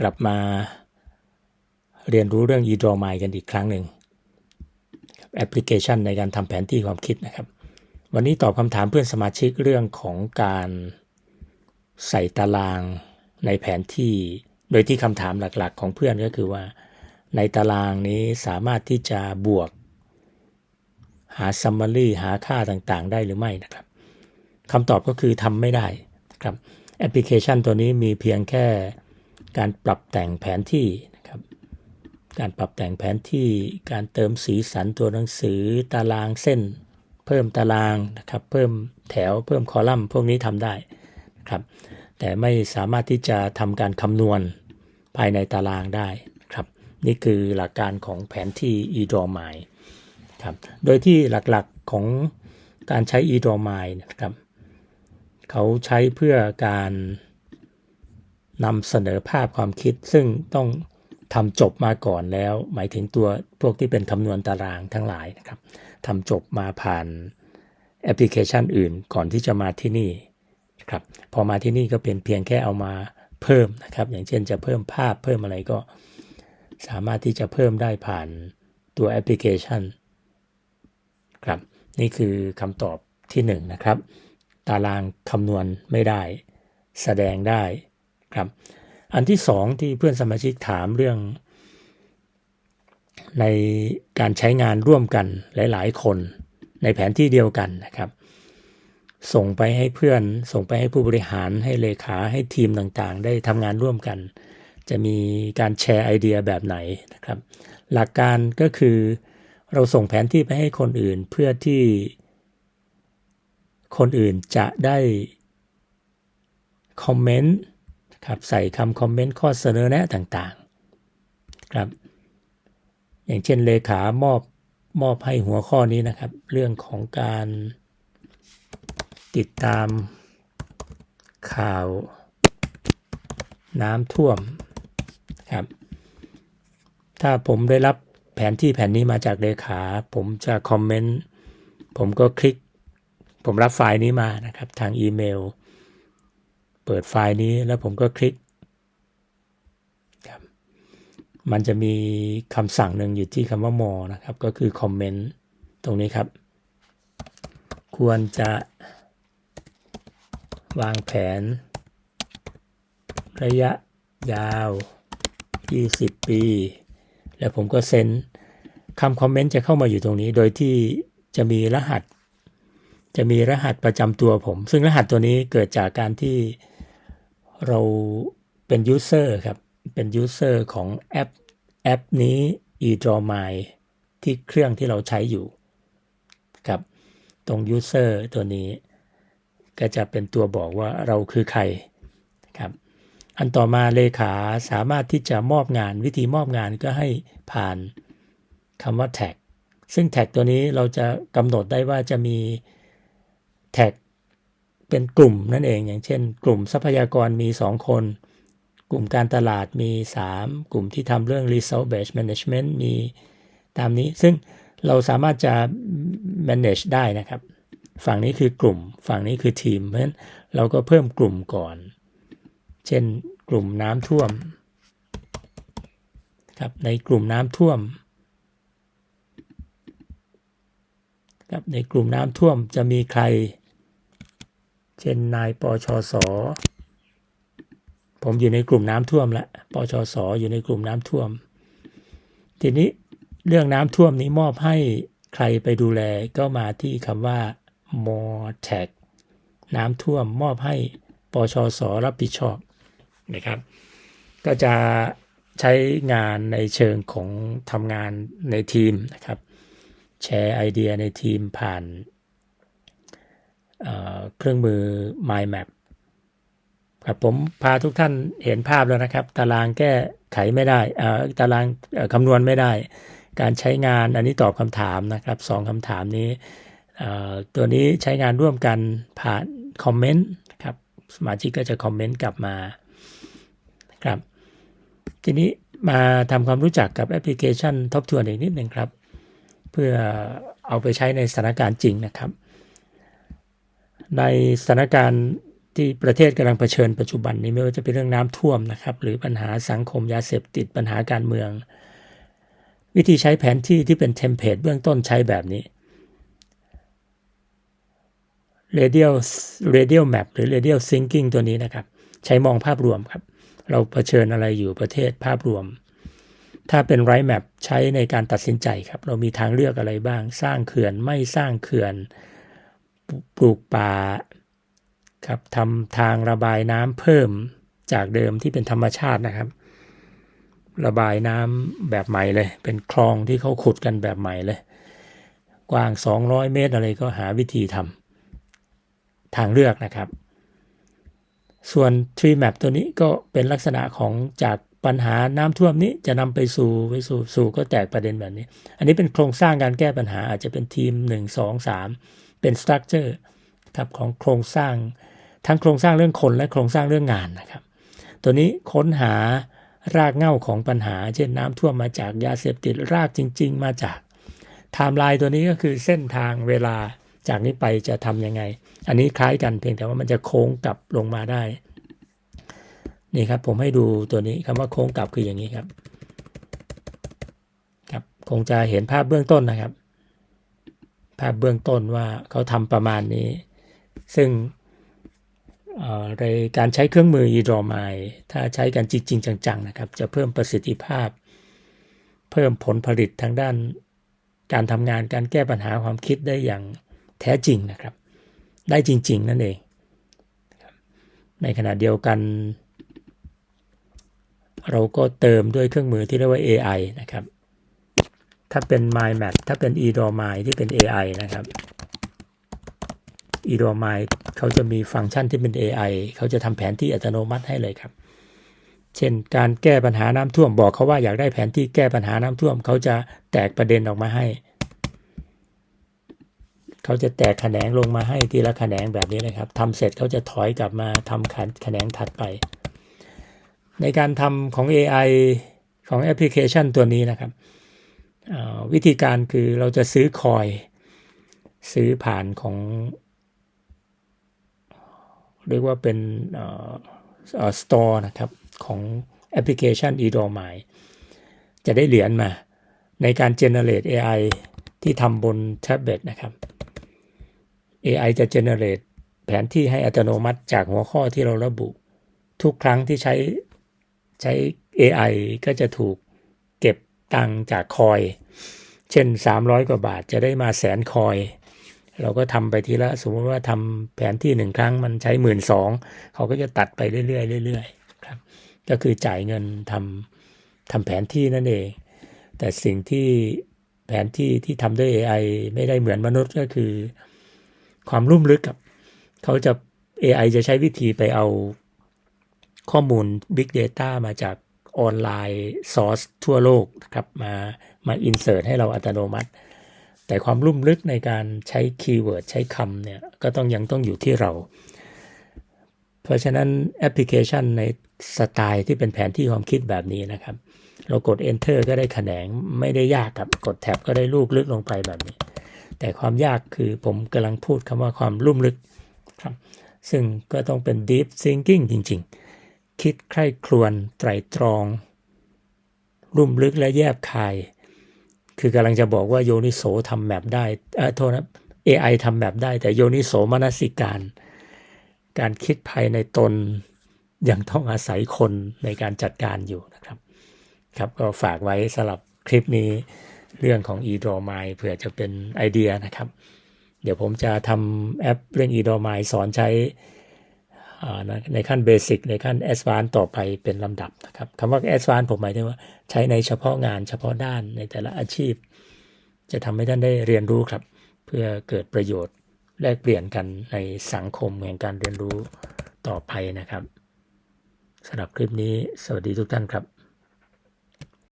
กลับมาเรียนรู้เรื่อง e-draw my กันอีกครั้งหนึ่งแอปพลิเคชันในการทำแผนที่ความคิดนะครับ วันนี้ตอบคำถามเพื่อนสมาชิกเรื่องของการใส่ตารางในแผนที่ โดยที่คำถามหลักๆ ของเพื่อนก็คือว่า ในตารางนี้สามารถที่จะบวก หา summary หาค่าต่างๆ ได้หรือไม่นะครับคำตอบก็คือทำไม่ได้ครับแอปพลิเคชันตัวนี้มีเพียงแค่ การปรับแต่งแผนที่นะครับ การปรับแต่งแผนที่ การเติมสีสันตัวหนังสือ ตารางเส้น เพิ่มตารางนะครับ เพิ่มแถว เพิ่มคอลัมน์ พวกนี้ทำได้นะครับ แต่ไม่สามารถที่จะทำการคำนวณภายในตารางได้ครับ นี่คือหลักการของแผนที่ e-draw my ครับ โดยที่หลักๆของการใช้ e-draw my นะครับ เขาใช้เพื่อการ นำเสนอภาพความคิดซึ่งต้องทำจบมาก่อนแล้ว หมายถึงตัวพวกที่เป็นคำนวณตารางทั้งหลายนะครับทำจบมาผ่านแอปพลิเคชันอื่นก่อนที่จะมาที่นี่ครับพอมาที่นี่ก็เป็นเพียงแค่เอามาเพิ่มนะครับ อย่างเช่นจะเพิ่มภาพเพิ่มอะไรก็ สามารถที่จะเพิ่มได้ผ่านตัวแอปพลิเคชันครับ นี่คือคำตอบที่1นนะครับ ตารางคำนวณไม่ได้ แสดงได้ ครับ อันที่สองที่เพื่อนสมาชิกถามเรื่อง ในการใช้งานร่วมกันหลาย ๆ คนในแผนที่เดียวกันนะครับ ส่งไปให้เพื่อน ส่งไปให้ผู้บริหารให้เลขาให้ทีมต่างๆ ได้ทำงานร่วมกัน จะมีการแชร์ไอเดียแบบไหนนะครับ หลักการก็คือเราส่งแผนที่ไปให้คนอื่นเพื่อที่คนอื่นจะได้คอมเมนต์ ครับใส่คำคอมเมนต์ข้อเสนอแนะต่างๆครับ อย่างเช่นเลขามอบมอบให้หัวข้อนี้นะครับ เรื่องของการติดตามข่าวน้ำท่วมครับ ถ้าผมได้รับแผนที่แผนนี้มาจากเลขา ผมจะคอมเมนต์ ผมก็คลิก ผมรับไฟล์นี้มานะครับ ทางอีเมล เปิดไฟล์นี้แล้วผมก็คลิกครับมันจะมีคำสั่งหนึ่งอยู่ที่คำว่า more นะครับ ก็คือคอมเมนต์ตรงนี้ครับ ควรจะวางแผน ระยะยาว 20 ปี แล้วผมก็เซ็นคำคอมเมนต์จะเข้ามาอยู่ตรงนี้ โดยที่จะมีรหัส จะมีรหัสประจำตัวผม ซึ่งรหัสตัวนี้เกิดจากการที่ เราเป็นยูเซอร์ครับ เป็นยูเซอร์ของแอปแอปนี้ eDraw My ที่เครื่องที่เราใช้อยู่ครับตรงยูเซอร์ตัวนี้ ก็จะเป็นตัวบอกว่าเราคือใครครับอันต่อมาเลขาสามารถที่จะมอบงานวิธีมอบงานก็ให้ผ่านคำว่า tag ซึ่ง tag ตัวนี้เราจะกำหนดได้ว่าจะมี tag เป็นกลุ่มนั่นเอง อย่างเช่น กลุ่มทรัพยากรมี 2 คน กลุ่มการตลาดมี 3 กลุ่มที่ทำเรื่อง resource based management มีตามนี้ ซึ่งเราสามารถจะ manage ได้นะครับ ฝั่งนี้คือกลุ่ม ฝั่งนี้คือทีม เพราะฉะนั้นเราก็เพิ่มกลุ่มก่อน เช่น กลุ่มน้ำท่วมครับในกลุ่มน้ำท่วมครับในกลุ่มน้ำท่วมจะมีใคร เช่นนายปชส ผมอยู่ในกลุ่มน้ำท่วมแล้วปชสอยู่ในกลุ่มน้ำท่วม ทีนี้เรื่องน้ำท่วมนี้มอบให้ใครไปดูแลก็มาที่คำว่า m o tag น้ำท่วมมอบให้ปชส รับผิดชอบนะครับ ก็จะใช้งานในเชิงของทำงานในทีมนะครับ แชร์ไอเดียในทีมผ่าน เครื่องมือ Mind Map ครับผมพาทุกท่านเห็นภาพแล้วนะครับ ตารางแก้ไขไม่ได้ตารางคำนวณไม่ได้ การใช้งานอันนี้ตอบคำถามนะครับสองคำถามนี้ ตัวนี้ใช้งานร่วมกันผ่านคอมเมนต์ครับสมาชิกก็จะคอมเมนต์กลับมาครับทีนี้มาทำความรู้จักกับแอปพลิเคชันทบทวนอีกนิดหนึ่งครับ เพื่อเอาไปใช้ในสถานการณ์จริงนะครับ ในสถานการณ์ที่ประเทศกำลังเผชิญปัจจุบันนี้ไม่ว่าจะเป็นเรื่องน้ำท่วมนะครับ หรือปัญหาสังคมยาเสพติดปัญหาการเมือง วิธีใช้แผนที่ที่เป็นเทมเพลตเบื้องต้นใช้แบบนี้ radial radial map หรือ radial thinking ตัวนี้นะครับ ใช้มองภาพรวมครับ เราเผชิญอะไรอยู่ประเทศภาพรวม ถ้าเป็น right map ใช้ในการตัดสินใจครับ เรามีทางเลือกอะไรบ้าง สร้างเขื่อนไม่สร้างเขื่อน ปลูกป่าครับทำทางระบายน้ำเพิ่มจากเดิมที่เป็นธรรมชาตินะครับ ระบายน้ำแบบใหม่เลย เป็นคลองที่เขาขุดกันแบบใหม่เลย กว้าง 200 เมตรอะไรก็หาวิธีทำทางเลือกนะครับ ส่วน tree map ตัวนี้ก็เป็นลักษณะของจากปัญหาน้ำท่วมนี้จะนำไปสู่ไปสู่สู่ก็แตกประเด็นแบบนี้ อันนี้เป็นโครงสร้างการแก้ปัญหาอาจจะเป็นทีม 1 2 3 เป็น structure ครับของโครงสร้าง ทั้งโครงสร้างเรื่องคนและโครงสร้างเรื่องงานนะครับ ตัวนี้ค้นหารากเหง้าของปัญหา เช่นน้ำท่วมมาจากยาเสพติดรากจริง ๆ มาจากไทม์ไลน์ตัวนี้ก็คือเส้นทางเวลาจากนี้ไปจะทำยังไง อันนี้คล้ายกันเพียงแต่ว่ามันจะโค้งกลับลงมาได้ นี่ครับผมให้ดูตัวนี้คำว่าโค้งกลับคืออย่างนี้ครับ ครับคงจะเห็นภาพเบื้องต้นนะครับ ภาพเบื้องต้นว่าเขาทำประมาณนี้ ซึ่งในการใช้เครื่องมือ e d r a w m i ถ้าใช้กันจริง ๆ จัง ๆ นะครับ จะเพิ่มประสิทธิภาพ เพิ่มผลผลิตทางด้าน การทำงานการแก้ปัญหาความคิดได้อย่างแท้จริงนะครับ ได้จริง ๆ นั่นเอง ในขณะเดียวกัน เราก็เติมด้วยเครื่องมือที่เรียกว่า AI นะครับ ถ้าเป็น MindMap ถ้าเป็น e d r a w m i ที่เป็น AI นะครับ e d o m i เขาจะมีฟังก์ชันที่เป็น AI เขาจะทำแผนที่อัตโนมัติให้เลยครับ เช่นการแก้ปัญหาน้ำท่วมบอกเขาว่าอยากได้แผนที่แก้ปัญหาน้ำท่วม เขาจะแตกประเด็นออกมาให้ เขาจะแตกแขนงลงมาให้ทีละแขนงแบบนี้นะครับทำเสร็จเขาจะถอยกลับมาทำแขนงถัดไป ในการทำของ AI ของแอปพลิเคชันตัวนี้นะครับ วิธีการคือเราจะซื้อคอย ซื้อผ่านของ เรียกว่าเป็นสตอร์นะครับของแอปพลิเคชัน e d o m i จะได้เหรียญมาในการ generate AI ที่ทำบนแท็บเล็ตนะครับ AI จะ generate แผนที่ให้อัตโนมัติจากหัวข้อที่เราระบุ ทุกครั้งที่ใช้ใช้ AI ก็จะถูกเก็บ ตังจากคอย เช่น 300 กว่าบาทจะได้มาแสนคอย เราก็ทำไปทีละสมมติว่าทำแผนที่หนึ่งครั้งมันใช้หมื่นสองเขาก็จะตัดไปเรื่อยๆเรื่อยๆครับก็คือจ่ายเงินทำทำแผนที่นั่นเอง แต่สิ่งที่แผนที่ที่ทำด้วย AI ไม่ได้เหมือนมนุษย์ก็คือ ความลุ่มลึกกับเขาจะ AI จะใช้วิธีไปเอาข้อมูล Big Data มาจาก ออนไลน์ซอร์สทั่วโลกครับมามาอินเสิร์ตให้เราอัตโนมัติ แต่ความลุ่มลึกในการใช้คีย์เวิร์ดใช้คำเนี่ยก็ต้องยังต้องอยู่ที่เรา เพราะฉะนั้นแอปพลิเคชันในสไตล์ที่เป็นแผนที่ความคิดแบบนี้นะครับ เรากด enter ก็ได้แขนงไม่ได้ยากครับกดแท็บก็ได้ลูกลึกลงไปแบบนี้ แต่ความยากคือผมกำลังพูดคำว่าความลุ่มลึกครับซึ่งก็ต้องเป็น deep thinking จริง ๆ คิดใคร่ครวญไตรตรองลุ่มลึกและแยบคาย คือกำลังจะบอกว่าโยนิโสทำแมปได้เออโทษนะ AI ทำแมปได้ แต่โยนิโสมนสิการ การคิดภายในตนยังต้องอาศัยคนในการจัดการอยู่นะครับ ครับก็ฝากไว้สำหรับคลิปนี้เรื่องของ e d r a w m i เผื่อจะเป็นไอเดียนะครับ เดี๋ยวผมจะทำแอปเรื่อง e d r a w m i สอนใช้ ในขั้นเบสิกในขั้นแอดวานต่อไปเป็นลำดับนะครับคำว่าแอดวานผมหมายถึงว่าใช้ในเฉพาะงานเฉพาะด้านในแต่ละอาชีพ จะทำให้ท่านได้เรียนรู้ครับ เพื่อเกิดประโยชน์แลกเปลี่ยนกันในสังคมแห่งการเรียนรู้ต่อไปนะครับสำหรับคลิปนี้ สวัสดีทุกท่านครับ